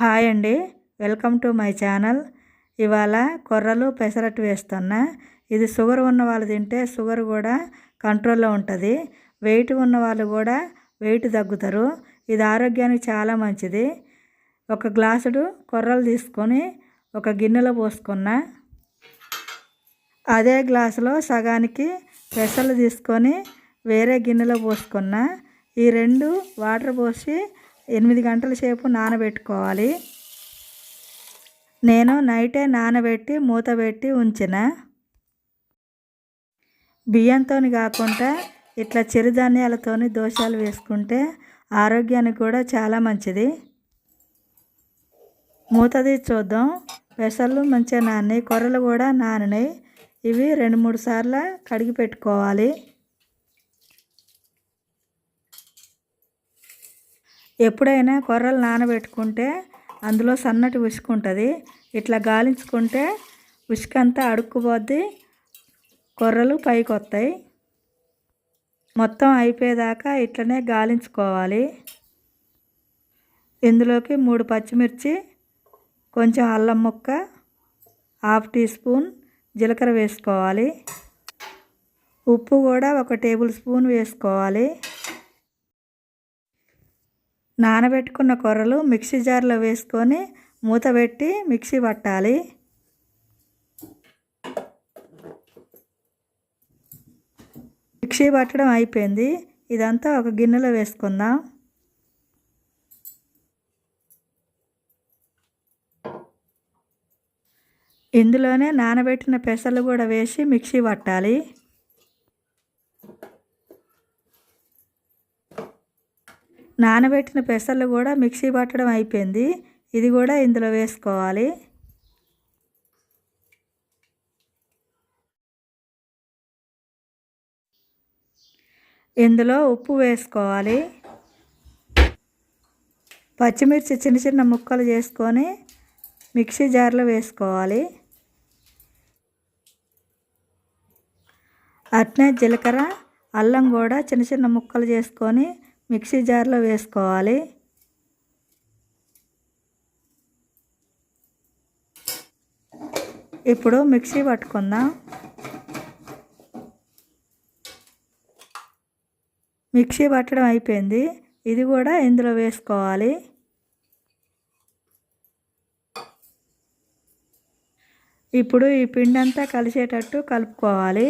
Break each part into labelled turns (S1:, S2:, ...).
S1: Hi అండి. Welcome to my channel. ఇవాళ కొర్రలు పెసరట్టు వేస్తున్నా. ఇది షుగర్ ఉన్న వాళ్ళు తింటే షుగర్ కూడా కంట్రోల్లో ఉంటుంది. వెయిట్ ఉన్న వాళ్ళు కూడా వెయిట్ తగ్గుతారు. ఇది ఆరోగ్యానికి చాలా మంచిది. ఒక గ్లాసుడు కొర్రలు తీసుకొని ఒక గిన్నెలో పోసుకున్నా. అదే గ్లాసులో సగానికి పెసలు తీసుకొని వేరే గిన్నెలో పోసుకున్నా. ఈ రెండు వాటర్ పోసి ఎనిమిది గంటల సేపు నానబెట్టుకోవాలి. నేను నైటే నానబెట్టి మూత పెట్టి ఉంచిన. బియ్యంతో కాకుండా ఇట్లా చిరుధాన్యాలతో దోషాలు వేసుకుంటే ఆరోగ్యానికి కూడా చాలా మంచిది. మూతది చూద్దాం. పెసలు మంచిగా నాని కొర్రలు కూడా నానినాయి. ఇవి రెండు మూడు సార్లు కడిగి పెట్టుకోవాలి. ఎప్పుడైనా కొర్రలు నానబెట్టుకుంటే అందులో సన్నటి ఉసుకు ఉంటుంది. ఇట్లా గాలించుకుంటే ఉసుకంతా అడుక్కుపోద్ది. కొర్రలు పైకి వస్తాయి మొత్తం అయిపోయేదాకా ఇట్లనే గాలించుకోవాలి. ఇందులోకి మూడు పచ్చిమిర్చి కొంచెం అల్లం ముక్క హాఫ్ టీ స్పూన్ జీలకర్ర వేసుకోవాలి. ఉప్పు కూడా ఒక టేబుల్ స్పూన్ వేసుకోవాలి. నానబెట్టుకున్న కొర్రలు మిక్సీ జార్లో వేసుకొని మూత పెట్టి మిక్సీ పట్టాలి. మిక్సీ పట్టడం అయిపోయింది. ఇదంతా ఒక గిన్నెలో వేసుకుందాం. ఇందులోనే నానబెట్టిన పెసలు కూడా వేసి మిక్సీ పట్టాలి. నానబెట్టిన పెసలు కూడా మిక్సీ పట్టడం అయిపోయింది. ఇది కూడా ఇందులో వేసుకోవాలి. ఇందులో ఉప్పు వేసుకోవాలి. పచ్చిమిర్చి చిన్న చిన్న ముక్కలు చేసుకొని మిక్సీ జార్లో వేసుకోవాలి. అట్నే జీలకర్ర అల్లం కూడా చిన్న చిన్న ముక్కలు చేసుకొని మిక్సీ జార్లో వేసుకోవాలి. ఇప్పుడు మిక్సీ పట్టుకుందాం. మిక్సీ పట్టడం అయిపోయింది. ఇది కూడా ఇందులో వేసుకోవాలి. ఇప్పుడు ఈ పిండి అంతా కలిసేటట్టు కలుపుకోవాలి.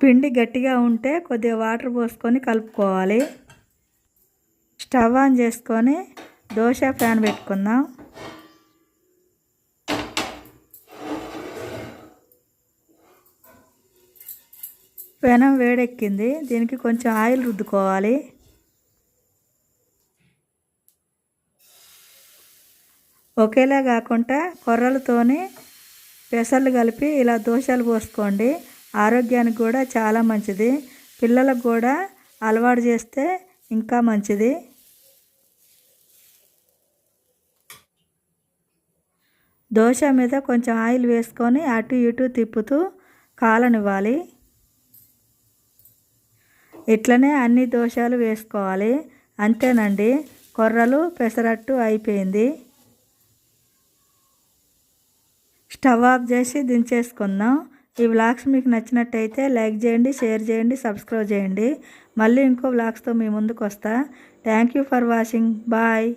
S1: పిండి గట్టిగా ఉంటే కొద్దిగా వాటర్ పోసుకొని కలుపుకోవాలి. స్టవ్ ఆన్ చేసుకొని దోశ ఫ్యాన్ పెట్టుకుందాం. పెనం వేడెక్కింది. దీనికి కొంచెం ఆయిల్ రుద్దుకోవాలి. ఒకేలా కాకుండా కొర్రలతోని పెసర్లు కలిపి ఇలా దోశలు పోసుకోండి. ఆరోగ్యానికి కూడా చాలా మంచిది. పిల్లలకు కూడా అలవాటు చేస్తే ఇంకా మంచిది. దోశ మీద కొంచెం ఆయిల్ వేసుకొని అటు ఇటు తిప్పుతూ కాలనివ్వాలి. ఇట్లనే అన్ని దోశలు వేసుకోవాలి. అంతేనండి. కొర్రలు పెసరట్టు అయిపోయింది. స్టవ్ ఆఫ్ చేసి దించేసుకుందాం. ఈ వ్లాగ్స్ మీకు నచ్చినట్టయితే లైక్ చేయండి షేర్ చేయండి సబ్స్క్రైబ్ చేయండి. మళ్ళీ ఇంకో వ్లాగ్స్తో మీ ముందుకు వస్తా thank you for watching. Bye.